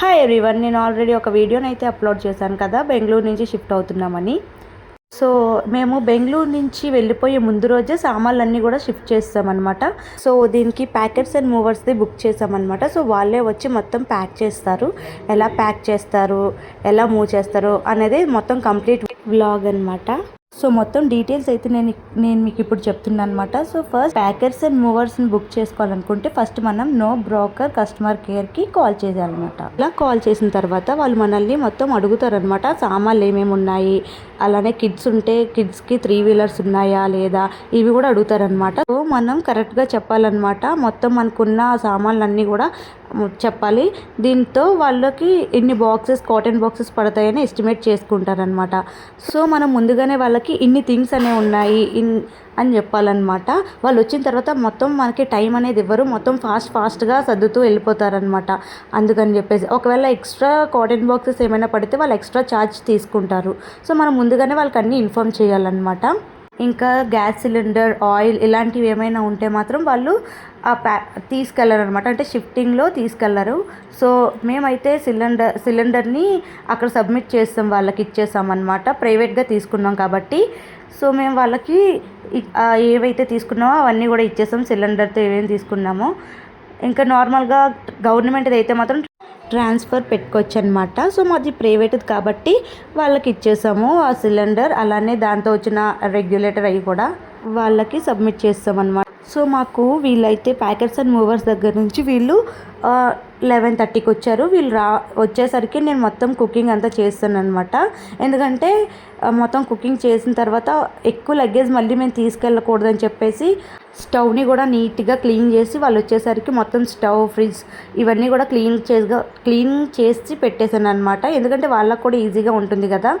Hi everyone నేను already ఒక వీడియోని అయితే అప్లోడ్ చేశాను కదా బెంగళూరు నుంచి షిఫ్ట్ అవుతున్నామని. సో మేము బెంగళూరు నుంచి వెళ్ళిపోయే ముందు రోజే సామాన్లన్నీ కూడా షిఫ్ట్ చేస్తామన్నమాట. సో దీనికి ప్యాకెట్స్ అండ్ మూవర్స్ది బుక్ చేసామన్నమాట సో వాళ్ళే వచ్చి మొత్తం ప్యాక్ చేస్తారు. ఎలా ప్యాక్ చేస్తారు ఎలా మూవ్ చేస్తారు అనేది మొత్తం కంప్లీట్ వ్లాగ్ అనమాట సో మొత్తం డీటెయిల్స్ అయితే నేను నేను మీకు ఇప్పుడు చెప్తున్నాను అనమాట సో ఫస్ట్ ప్యాకెట్స్ అండ్ మూవర్స్ని బుక్ చేసుకోవాలనుకుంటే ఫస్ట్ మనం నో బ్రోకర్ కస్టమర్ కేర్కి కాల్ చేయాలన్నమాట. ఇలా కాల్ చేసిన తర్వాత వాళ్ళు మనల్ని మొత్తం అడుగుతారనమాట సామాన్లు ఏమేమి ఉన్నాయి? అలానే కిడ్స్ ఉంటే కిడ్స్కి త్రీ వీలర్స్ ఉన్నాయా లేదా? ఇవి కూడా అడుగుతారనమాట సో మనం కరెక్ట్గా చెప్పాలన్నమాట. మొత్తం మనకున్న సామాన్లన్నీ కూడా చెప్పాలి. దీంతో వాళ్ళకి ఎన్ని బాక్సెస్ కాటన్ బాక్సెస్ పడతాయని ఎస్టిమేట్ చేసుకుంటారనమాట సో మనం ముందుగానే వాళ్ళ వాళ్ళకి ఇన్ని థింగ్స్ అనేవి ఉన్నాయి ఇన్ అని చెప్పాలన్నమాట. వాళ్ళు వచ్చిన తర్వాత మొత్తం మనకి టైం అనేది ఇవ్వరు. మొత్తం ఫాస్ట్ ఫాస్ట్గా సర్దుతూ వెళ్ళిపోతారనమాట అందుకని చెప్పేసి ఒకవేళ ఎక్స్ట్రా కాటన్ బాక్సెస్ ఏమైనా పడితే వాళ్ళు ఎక్స్ట్రా ఛార్జ్ తీసుకుంటారు. సో మనం ముందుగానే వాళ్ళకి అన్నీ ఇన్ఫామ్ చేయాలన్నమాట. ఇంకా గ్యాస్ సిలిండర్ ఆయిల్ ఇలాంటివి ఏమైనా ఉంటే మాత్రం వాళ్ళు ఆ ప్యా తీసుకెళ్ళరు అనమాట అంటే షిఫ్టింగ్లో తీసుకెళ్ళరు సో మేమైతే సిలిండర్ సిలిండర్ని అక్కడ సబ్మిట్ చేస్తాం వాళ్ళకి ఇచ్చేసాం అనమాట ప్రైవేట్గా తీసుకున్నాం కాబట్టి. సో మేము వాళ్ళకి ఏవైతే తీసుకున్నామో అవన్నీ కూడా ఇచ్చేసాం సిలిండర్తో ఏమేమి తీసుకున్నామో. ఇంకా నార్మల్గా గవర్నమెంట్ అయితే మాత్రం ట్రాన్స్ఫర్ పెట్టుకోవచ్చు అనమాట సో మాది ప్రైవేట్ కాబట్టి వాళ్ళకి ఇచ్చేసాము. ఆ సిలిండర్ అలానే దాంతో వచ్చిన రెగ్యులేటర్ అవి కూడా వాళ్ళకి సబ్మిట్ చేస్తాం అనమాట సో మాకు వీళ్ళైతే ప్యాకెట్స్ అండ్ మూవర్స్ దగ్గర నుంచి వీళ్ళు లెవెన్ థర్టీకి వచ్చారు. వీళ్ళు రా వచ్చేసరికి నేను మొత్తం కుకింగ్ అంతా చేస్తాను అనమాట ఎందుకంటే మొత్తం కుకింగ్ చేసిన తర్వాత ఎక్కువ లగేజ్ మళ్ళీ మేము తీసుకెళ్ళకూడదని చెప్పేసి స్టవ్ని కూడా నీట్గా క్లీన్ చేసి వాళ్ళు వచ్చేసరికి మొత్తం స్టవ్ ఫ్రిడ్జ్ ఇవన్నీ కూడా క్లీన్ చేసి క్లీన్ చేసి పెట్టేశాను అనమాట ఎందుకంటే వాళ్ళకు కూడా ఈజీగా ఉంటుంది కదా.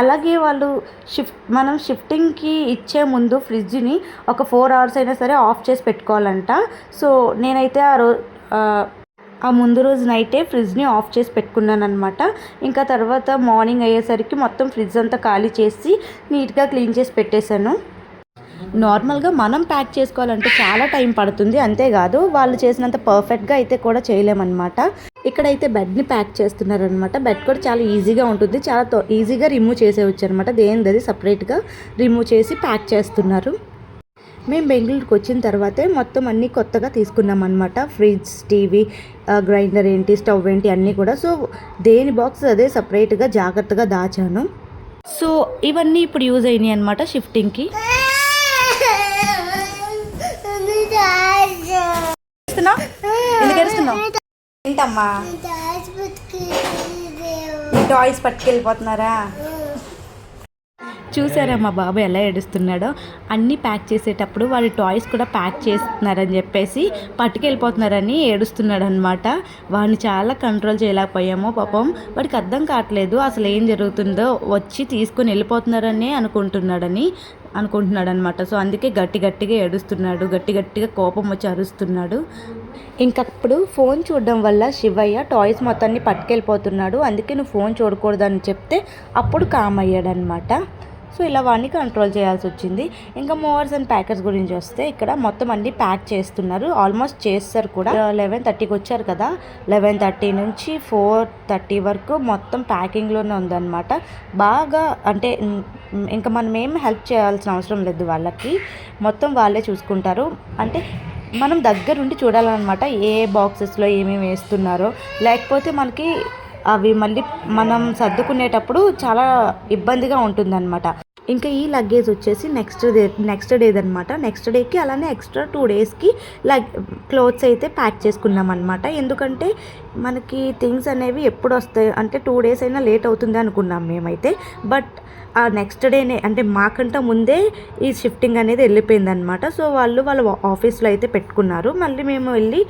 అలాగే వాళ్ళు షిఫ్ట్ మనం షిఫ్టింగ్కి ఇచ్చే ముందు ఫ్రిడ్జ్ని ఒక ఫోర్ అవర్స్ అయినా సరే ఆఫ్ చేసి పెట్టుకోవాలంట. సో నేనైతే ఆ రోజు ఆ ముందు రోజు నైటే ఫ్రిడ్జ్ని ఆఫ్ చేసి పెట్టుకున్నాను అనమాట ఇంకా తర్వాత మార్నింగ్ అయ్యేసరికి మొత్తం ఫ్రిడ్జ్ అంతా ఖాళీ చేసి నీట్గా క్లీన్ చేసి పెట్టేశాను. నార్మల్గా మనం ప్యాక్ చేసుకోవాలంటే చాలా టైం పడుతుంది అంతేకాదు వాళ్ళు చేసినంత పర్ఫెక్ట్గా అయితే కూడా చేయలేమన్నమాట. ఇక్కడైతే బెడ్ని ప్యాక్ చేస్తున్నారనమాట బెడ్ కూడా చాలా ఈజీగా ఉంటుంది చాలా ఈజీగా రిమూవ్ చేసేవచ్చు అనమాట దేనిది సపరేట్గా రిమూవ్ చేసి ప్యాక్ చేస్తున్నారు. మేము బెంగళూరుకి వచ్చిన తర్వాతే మొత్తం అన్నీ కొత్తగా తీసుకున్నాం అనమాట ఫ్రిడ్జ్ టీవీ గ్రైండర్ ఏంటి స్టవ్ ఏంటి అన్నీ కూడా. సో దేని బాక్స్ అదే సపరేట్గా జాగ్రత్తగా దాచాను. సో ఇవన్నీ ఇప్పుడు యూజ్ అయినాయి అనమాట షిఫ్టింగ్కి. ఏంటమ్మా? టాయ్స్ పట్టుకెళ్ళిపోతున్నారా? చూసారా మా బాబు ఎలా ఏడుస్తున్నాడో? అన్నీ ప్యాక్ చేసేటప్పుడు వాడి టాయ్స్ కూడా ప్యాక్ చేస్తున్నారని చెప్పేసి పట్టుకెళ్ళిపోతున్నారని ఏడుస్తున్నాడు అనమాట వాడిని చాలా కంట్రోల్ చేయలేకపోయాము పాపం. వాడికి అర్థం కావట్లేదు అసలు ఏం జరుగుతుందో. వచ్చి తీసుకొని వెళ్ళిపోతున్నారని అనుకుంటున్నాడని. అనుకుంటున్నాడు అనమాట సో అందుకే గట్టి గట్టిగా ఏడుస్తున్నాడు. గట్టి గట్టిగా కోపం వచ్చి అరుస్తున్నాడు. ఇంకప్పుడు ఫోన్ చూడడం వల్ల శివయ్య టాయ్స్ మొత్తాన్ని పట్టుకెళ్ళిపోతున్నాడు. అందుకే నువ్వు ఫోన్ చూడకూడదని చెప్తే అప్పుడు కామ్ అయ్యాడనమాట సో ఇలా వాడిని కంట్రోల్ చేయాల్సి వచ్చింది. ఇంకా మూవర్స్ అండ్ ప్యాకర్స్ గురించి వస్తే ఇక్కడ మొత్తం అన్ని ప్యాక్ చేస్తున్నారు. ఆల్మోస్ట్ చేస్తారు కూడా. Uh, లెవెన్ థర్టీకి వచ్చారు కదా. లెవెన్ థర్టీ నుంచి ఫోర్ థర్టీ వరకు మొత్తం ప్యాకింగ్లోనే ఉందన్నమాట. బాగా అంటే ఇంకా మనం ఏం హెల్ప్ చేయాల్సిన అవసరం లేదు వాళ్ళకి. మొత్తం వాళ్ళే చూసుకుంటారు. అంటే మనం దగ్గరుండి చూడాలన్నమాట ఏ బాక్సెస్లో ఏమేమి వేస్తున్నారో. లేకపోతే మనకి అవి మళ్ళీ మనం సర్దుకునేటప్పుడు చాలా ఇబ్బందిగా ఉంటుందన్నమాట. ఇంకా ఈ లగేజ్ వచ్చేసి నెక్స్ట్ డే నెక్స్ట్ డేది అనమాట నెక్స్ట్ డేకి అలానే ఎక్స్ట్రా టూ డేస్కి లగ్ క్లోత్స్ అయితే ప్యాక్ చేసుకున్నాం అనమాట ఎందుకంటే మనకి థింగ్స్ అనేవి ఎప్పుడు వస్తాయి? అంటే టూ డేస్ అయినా లేట్ అవుతుంది అనుకున్నాం మేమైతే. బట్ ఆ నెక్స్ట్ డేనే అంటే మాకంట ముందే ఈ షిఫ్టింగ్ అనేది వెళ్ళిపోయింది అనమాట సో వాళ్ళు వాళ్ళ ఆఫీస్లో అయితే పెట్టుకున్నారు. మళ్ళీ మేము వెళ్ళి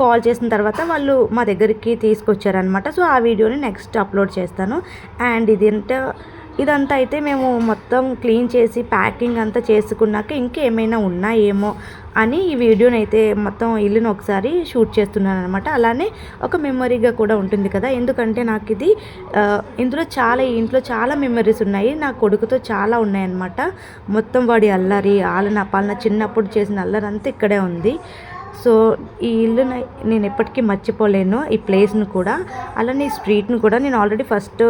కాల్ చేసిన తర్వాత వాళ్ళు మా దగ్గరికి తీసుకొచ్చారనమాట సో ఆ వీడియోని నెక్స్ట్ అప్లోడ్ చేస్తాను. అండ్ ఇది ఎంత ఇదంతా అయితే మేము మొత్తం క్లీన్ చేసి ప్యాకింగ్ అంతా చేసుకున్నాక ఇంకేమైనా ఉన్నాయేమో అని ఈ వీడియోని అయితే మొత్తం ఇల్లుని ఒకసారి షూట్ చేస్తున్నాను అనమాట అలానే ఒక మెమొరీగా కూడా ఉంటుంది కదా. ఎందుకంటే నాకు ఇది ఇందులో చాలా ఇంట్లో చాలా మెమరీస్ ఉన్నాయి. నా కొడుకుతో చాలా ఉన్నాయన్నమాట. మొత్తం వాడి అల్లరి ఆలన పాలన చిన్నప్పుడు చేసిన అల్లరి అంతా ఇక్కడే ఉంది. సో ఈ ఇల్లు నేను ఎప్పటికీ మర్చిపోలేను. ఈ ప్లేస్ను కూడా. అలానే ఈ స్ట్రీట్ను కూడా నేను ఆల్రెడీ ఫస్ట్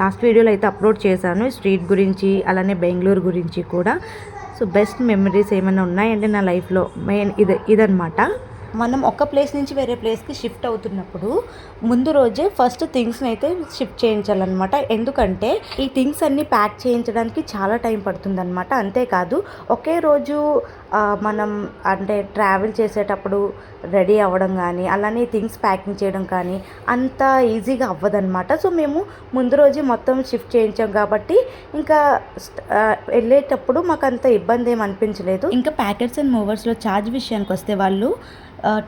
లాస్ట్ వీడియోలో అయితే అప్లోడ్ చేశాను. ఈ స్ట్రీట్ గురించి అలానే బెంగళూరు గురించి కూడా. సో బెస్ట్ మెమరీస్ ఏమైనా ఉన్నాయంటే నా లైఫ్లో? మెయిన్ ఇది ఇదనమాట మనం ఒక ప్లేస్ నుంచి వేరే ప్లేస్కి షిఫ్ట్ అవుతున్నప్పుడు ముందు రోజే ఫస్ట్ థింగ్స్ని అయితే షిఫ్ట్ చేయించాలన్నమాట. ఎందుకంటే ఈ థింగ్స్ అన్నీ ప్యాక్ చేయించడానికి చాలా టైం పడుతుందన్నమాట. అంతేకాదు ఒకే రోజు మనం అంటే ట్రావెల్ చేసేటప్పుడు రెడీ అవ్వడం కానీ అలానే థింగ్స్ ప్యాకింగ్ చేయడం కానీ అంత ఈజీగా అవ్వదన్నమాట. సో మేము ముందు రోజే మొత్తం షిఫ్ట్ చేయించాం కాబట్టి ఇంకా వెళ్ళేటప్పుడు మాకు అంత ఇబ్బంది ఏం అనిపించలేదు. ఇంకా ప్యాకెట్స్ అండ్ మూవర్స్లో ఛార్జ్ విషయానికి వస్తే వాళ్ళు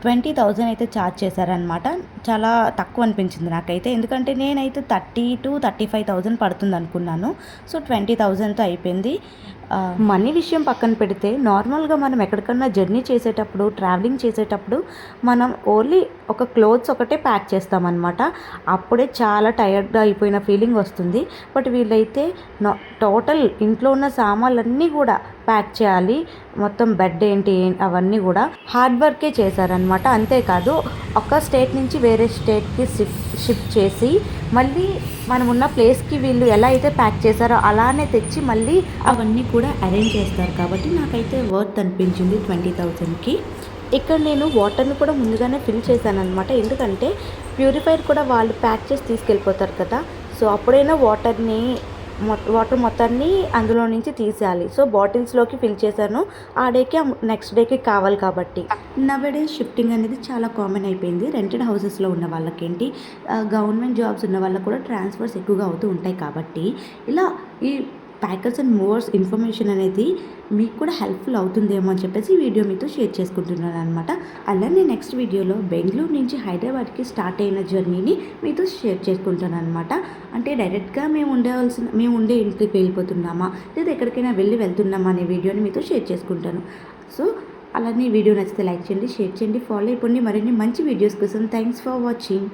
ట్వంటీ థౌజండ్ అయితే ఛార్జ్ చేశారనమాట చాలా తక్కువ అనిపించింది నాకైతే. ఎందుకంటే నేనైతే thirty to thirty five thousand పడుతుంది అనుకున్నాను సో ట్వంటీ థౌజండ్తో అయిపోయింది. మనీ విషయం పక్కన పెడితే నార్మల్గా మనం ఎక్కడికన్నా జర్నీ చేసేటప్పుడు ట్రావెలింగ్ చేసేటప్పుడు మనం ఓన్లీ ఒక క్లోత్స్ ఒకటే ప్యాక్ చేస్తామన్నమాట. అప్పుడే చాలా టైర్డ్గా అయిపోయిన ఫీలింగ్ వస్తుంది. బట్ వీళ్ళైతే నా టోటల్ ఇంట్లో ఉన్న సామాన్లన్నీ కూడా ప్యాక్ చేయాలి. మొత్తం బెడ్ ఏంటి అవన్నీ కూడా హార్డ్ వర్కే చేశారనమాట అంతేకాదు ఒక స్టేట్ నుంచి వేరే స్టేట్కి షిఫ్ట్ షిఫ్ట్ చేసి మళ్ళీ మనం ఉన్న ప్లేస్కి వీళ్ళు ఎలా అయితే ప్యాక్ చేశారో అలానే తెచ్చి మళ్ళీ అవన్నీ కూడా అరేంజ్ చేస్తారు. కాబట్టి నాకైతే వర్త్ అనిపించింది ట్వంటీ థౌజండ్కి ఇక్కడ నేను వాటర్ని కూడా ముందుగానే ఫిల్ చేశాను అనమాట ఎందుకంటే ప్యూరిఫైర్ కూడా వాళ్ళు ప్యాక్ చేసి తీసుకెళ్ళిపోతారు కదా. సో అప్పుడైనా వాటర్ని వాటర్ మొత్తాన్ని అందులో నుంచి తీసేయాలి. సో బాటిల్స్లోకి ఫిల్ చేశాను. ఆ డేకి నెక్స్ట్ డేకి కావాలి కాబట్టి. నవడే షిఫ్టింగ్ అనేది చాలా కామన్ అయిపోయింది. రెంటెడ్ హౌసెస్లో ఉన్న వాళ్ళకేంటి గవర్నమెంట్ జాబ్స్ ఉన్న వాళ్ళకి కూడా ట్రాన్స్ఫర్స్ ఎక్కువగా అవుతూ ఉంటాయి కాబట్టి ఇలా ఈ ప్యాకర్స్ అండ్ మూవర్స్ ఇన్ఫర్మేషన్ అనేది మీకు కూడా హెల్ప్ఫుల్ అవుతుందేమో అని చెప్పేసి వీడియో మీతో షేర్ చేసుకుంటున్నాను అనమాట అలానే నెక్స్ట్ వీడియోలో బెంగళూరు నుంచి హైదరాబాద్కి స్టార్ట్ అయిన జర్నీని మీతో షేర్ చేసుకుంటాను అనమాట అంటే డైరెక్ట్గా మేము ఉండవలసిన మేము ఉండే ఇంటికి వెళ్ళిపోతున్నామా లేదా ఎక్కడికైనా వెళ్ళి వెళ్తున్నామా అనే వీడియోని మీతో షేర్ చేసుకుంటాను. సో అలానే వీడియో నచ్చితే లైక్ చేయండి షేర్ చేయండి ఫాలో అయిపోండి. మరిన్ని మంచి వీడియోస్ కోసం థ్యాంక్స్ ఫర్ వాచింగ్